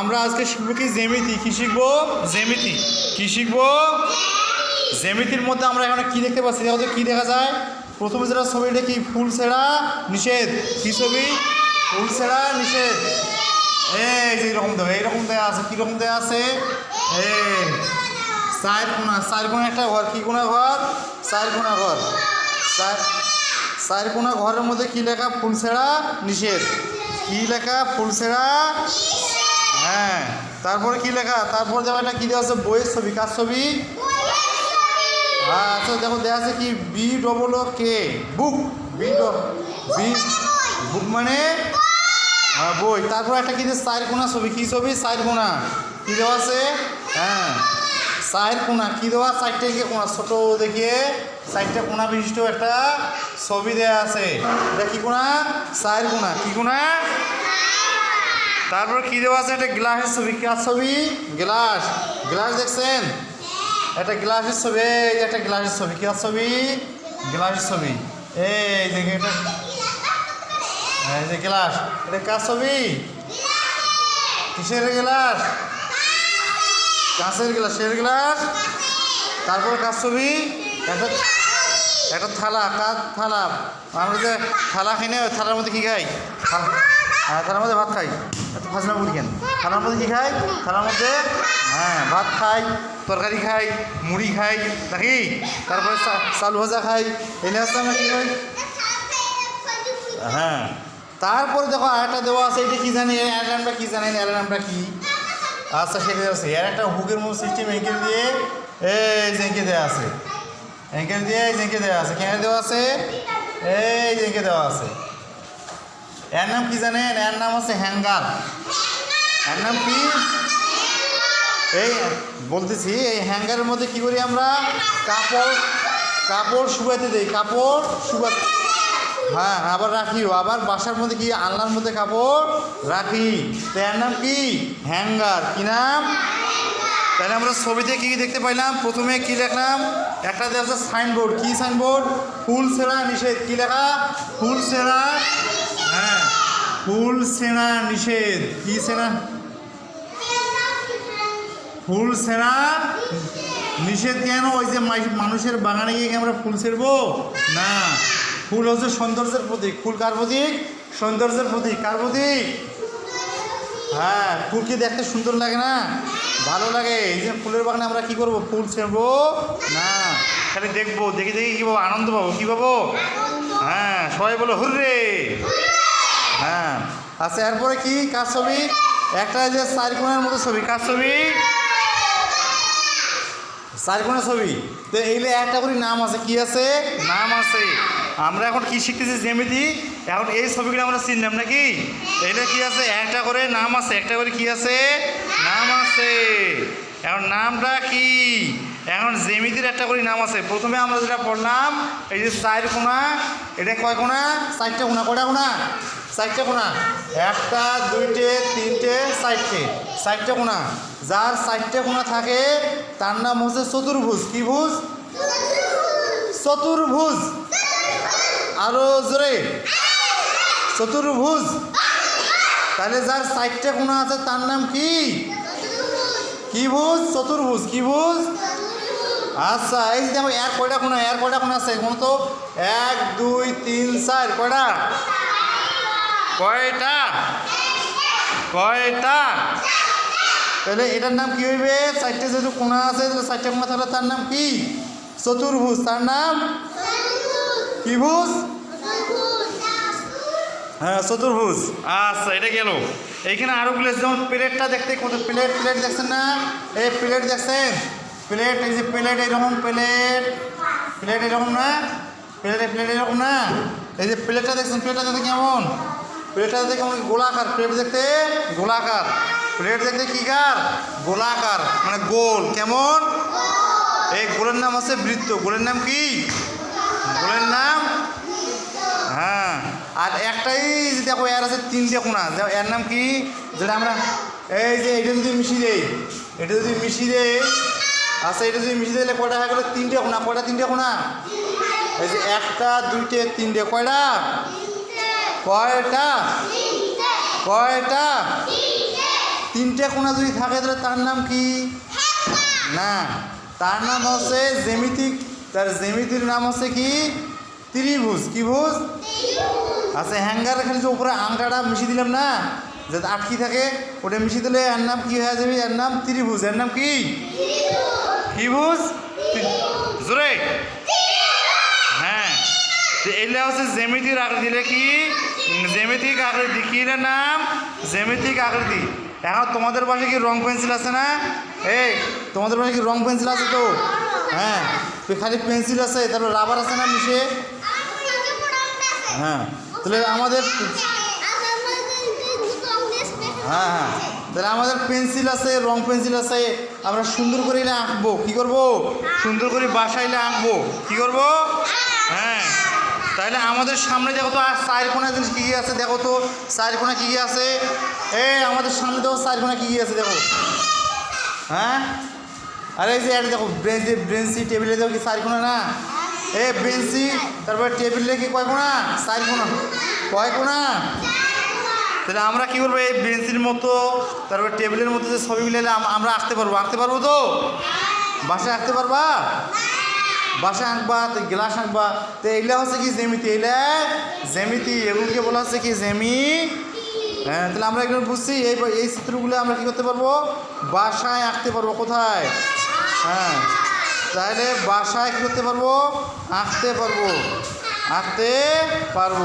আমরা আজকে শিখব কি জ্যামিতি। কি শিখব? জ্যামিতি। কি শিখব? জ্যামিতির মধ্যে আমরা এখানে কি দেখতে পাচ্ছি? দেখো কি দেখা যায়? প্রথমে যেটা ছবিটা কি ফুল ছেঁড়া? নিষেধ। কি ছবি? ফুল ছেঁড়া নিষেধ। এই যে এরকম দেওয়া এইরকম দেওয়া আছে। কীরকম দেওয়া আছে? এই। চার কোনা চার কোনা একটা ঘর। কি কোনা ঘর? চার কোনা ঘর। চার চার কোনা ঘরের মধ্যে কি লেখা? ফুল ছেঁড়া নিষেধ। কি লেখা? ফুল ছেঁড়া হ্যাঁ। তারপরে কি লেখা? তারপর যেমন একটা কি দেওয়া আছে? বইয়ের ছবি। কার ছবি? হ্যাঁ আচ্ছা দেখো দেওয়া আছে কি? B double O K. Book. B B book মানে? হ্যাঁ বই। তারপর একটা কি চার কোনা ছবি। কি ছবি? চার কোনা। কি দেওয়া আছে? হ্যাঁ। চার কোনা। কি দেওয়া? চারটে কোনা? ছোট দেখিয়ে চারটে কোনা বিশিষ্ট একটা ছবি দেওয়া আছে। এটা কি কোনা? চার কোনা। কি কোনা? তারপর কি দেওয়া আছে? একটা গ্লাসের ছবি। কার ছবি? গ্লাস। গ্লাস দেখছেন? একটা গ্লাসের ছবি। এই একটা গ্লাসের ছবি। কি ছবি? গ্লাসের ছবি। এই দেখে এটা এই যে গ্লাস। এটা কার ছবি? কিসের গ্লাস? কাঁচের গ্লাসের গ্লাস? তারপর কার ছবি? একটা একটা থালা। কার থালা? আমরা যে থালা খাই না থালার মধ্যে কী খাই? থালা। হ্যাঁ থালার মধ্যে ভাত খাই। এত ফাজলা মুড়ি কেন? থালার মধ্যে কী খাই? থালার মধ্যে হ্যাঁ ভাত খাই, তরকারি খাই, মুড়ি খাই, নাকি? তারপরে চালু ভাজা খাই, এনে আসতে আমরা কী খাই হ্যাঁ। তারপরে দেখো আরেকটা দেওয়া আছে, এটা কি জানি অ্যালার্মটা কি জানেন অ্যালার্মটা কি? আচ্ছা সেটা আছে। এর একটা হুকের মতো সিস্টেম এঁকে দিয়ে, এই এঁকে দেওয়া আছে। এঁকে দিয়ে এঁকে দেওয়া আছে। কেন দেওয়া আছে? এই এঁকে দেওয়া আছে। এর নাম কি জানেন? এর নাম আছে হ্যাঙ্গার। এর নাম কি? এই বলতেছি, এই হ্যাঙ্গারের মধ্যে কি করি আমরা? কাপড় কাপড় শুকাতে দেই, কাপড় শুকাতে হ্যাঁ আবার রাখিও আবার বাসার মধ্যে কি আলনার মধ্যে কাপড় রাখি। তো এর নাম কি? হ্যাঙ্গার। কি নাম? তাহলে আমরা ছবিতে কী কী দেখতে পাইলাম? প্রথমে কি দেখলাম? একটা দেওয়া আছে সাইনবোর্ড। কি সাইনবোর্ড? ফুল সেরা নিষেধ। কি লেখা? ফুল সেরা ফুল সেনা নিষেধ। কি সেনা? ফুল সেনা নিষেধ কেন? ওই যে মানুষের বাগানে গিয়ে আমরা ফুল ছেড়বো? না। ফুল হচ্ছে সৌন্দর্যের প্রতীক। ফুল কার প্রতীক? সৌন্দর্যের প্রতীক। কার প্রতীক? হ্যাঁ ফুল কি দেখতে সুন্দর লাগে না? ভালো লাগে। এই যে ফুলের বাগানে আমরা কি করব? ফুল ছেড়বো? না। খালি দেখব। দেখে দেখে কী পাবো? আনন্দ পাবো। কী পাবো? হ্যাঁ সবাই বলো হুররে! হ্যাঁ। আচ্ছা এরপরে কি? কার ছবি? একটা যে চারকোনার মতো ছবি। কার ছবি? চারকোনা ছবি। তো এইলে একটা করে নাম আছে। কি আছে? নাম আছে। আমরা এখন কি শিখতেছি জ্যামিতি? এখন এই ছবিগুলো আমরা চিনলাম নাকি? এইলে কি আছে? একটা করে নাম আছে। একটা করে কি আছে? নাম আছে। এখন নামটা কি? এখন জ্যামিতির একটা করে নাম আছে। প্রথমে আমরা যেটা পড়লাম, এই যে চার কোনা এটা কয় কোনা? চারটে কোনা। কটা কোনা? চারটে কোনা? একটা, দুইটে, তিনটে চারটে চারটে কোনা? যার চারটে কোনা থাকে, তার নাম হচ্ছে চতুর্ভুজ। কি ভুজ? চতুর্ভুজ। আরও জোরে। চতুর্ভুজ। তাহলে যার চারটে কোনা আছে, তার নাম কি? কি ভুজ? চতুর্ভুজ। কি ভুজ? আচ্ছা এই দেখো, এর কয়টা কোনা? এর কয়টা কোনা আছে? কোন তো এক, দুই, তিন, চার। কয়টা? কয়টা? কয়টা? তাহলে এটার নাম কি হইবে? চারটে যেহেতু কোনা আছে তাহলে চারটে কোনা তাহলে তার নাম কি? চতুর্ভুজ। তার নাম? কি ভুজ? হ্যাঁ চতুর্ভুজ। আচ্ছা এটা গেল। এইখানে আরও গুলো যেমন প্লেটটা দেখতে কত? প্লেট প্লেট দেখছেন না? এই প্লেট দেখছেন? প্লেট এই যে প্লেট এইরকম প্লেট। প্লেট এরকম না? প্লেট প্লেট এরকম না? এই যে প্লেটটা দেখছেন প্লেটটা দেখতে কেমন? প্লেটটা দেখে কেমন গোলাকার, প্লেট দেখতে গোলাকার। প্লেট দেখতে কী কার? গোলাকার মানে গোল। কেমন? এই গোলের নাম আছে বৃত্ত। গোলের নাম কি? গোলের নাম? হ্যাঁ। আর একটাই দেখো এর আছে, তিনটে দেখো এর নাম কি? যেটা আমরা এই যে, এটা যদি মিশিয়ে দেই এটা যদি মিশিয়ে দেই আচ্ছা এটা যদি মিশিয়ে দিলে কয়টা হয়ে গেলো? তিনটে কোনা কয়টা তিনটে কোনা এই যে একটা, দুইটে, তিনটে। কয়টা? কয়টা? কয়টা? তিনটে। কোণা যদি থাকে তাহলে তার নাম কি? না তার নাম হচ্ছে জ্যামিতিক তার জ্যামিতির নাম হচ্ছে কি? ত্রিভুজ। কি ভুজ? আচ্ছা হ্যাঙ্গার খালি যে উপরে আংটাটা মিশিয়ে দিলাম না যাতে আটকি থাকে ওটা মিশিয়ে দিলে এর নাম কি হয়ে যাবে? এর নাম ত্রিভুজ। এর নাম কি? কি ভুজ? জোরে। এগুলো হচ্ছে জ্যামিতির আকৃতিটা কি? জ্যামিতিক আকৃতি কি নাম? জ্যামিতিক আকৃতি এখন তোমাদের পাশে কি রং পেন্সিল আছে না? এই, তোমাদের পাশে কি রং পেন্সিল আছে তো? হ্যাঁ খালি পেন্সিল আছে, তারপর রাবার আছে না মিশে হ্যাঁ তাহলে আমাদের হ্যাঁ হ্যাঁ তাহলে আমাদের পেন্সিল আছে, রং পেন্সিল আছে, আমরা সুন্দর করে এলে আঁকবো। কী করব? সুন্দর করে বাসাইলে আঁকবো। কী করব? হ্যাঁ। তাহলে আমাদের সামনে দেখো তো আর চার কোনা জিনিস কী কী আছে? দেখো তো চার কোনা কী কী আছে? এ আমাদের সামনে দেখো চার কোনা কী কী আছে দেখো। হ্যাঁ? আরে এই যে এটা দেখো, ব্রেঞ্চি ব্রেঞ্চি টেবিলে দেখো কি চার কোনা না? এ বেঞ্চি তারপরে টেবিলে কি কয় কোনা? চার কোনা। কয় কোনা? তাহলে আমরা কী করব এই বেঞ্চির মতো, তারপর টেবিলের মতো যে ছবি মিলালে আম- আমরা আঁকতে পারব। আঁকতে পারব তো? বাসায় আঁকতে পারবা? বাসায় আঁকবা তো গ্লাস আঁকবা তো এইগুলা হচ্ছে কি জ্যামিতি? এইগুলা জেমিতি এগুলোকে বলা হচ্ছে কি জেমি হ্যাঁ তাহলে আমরা এগুলো বুঝছি। এই এই চিত্রগুলো আমরা কী করতে পারব? বাসায় আঁকতে পারব কোথায়? হ্যাঁ তাহলে বাসায় কী করতে পারব? আঁকতে পারব। আঁকতে পারব।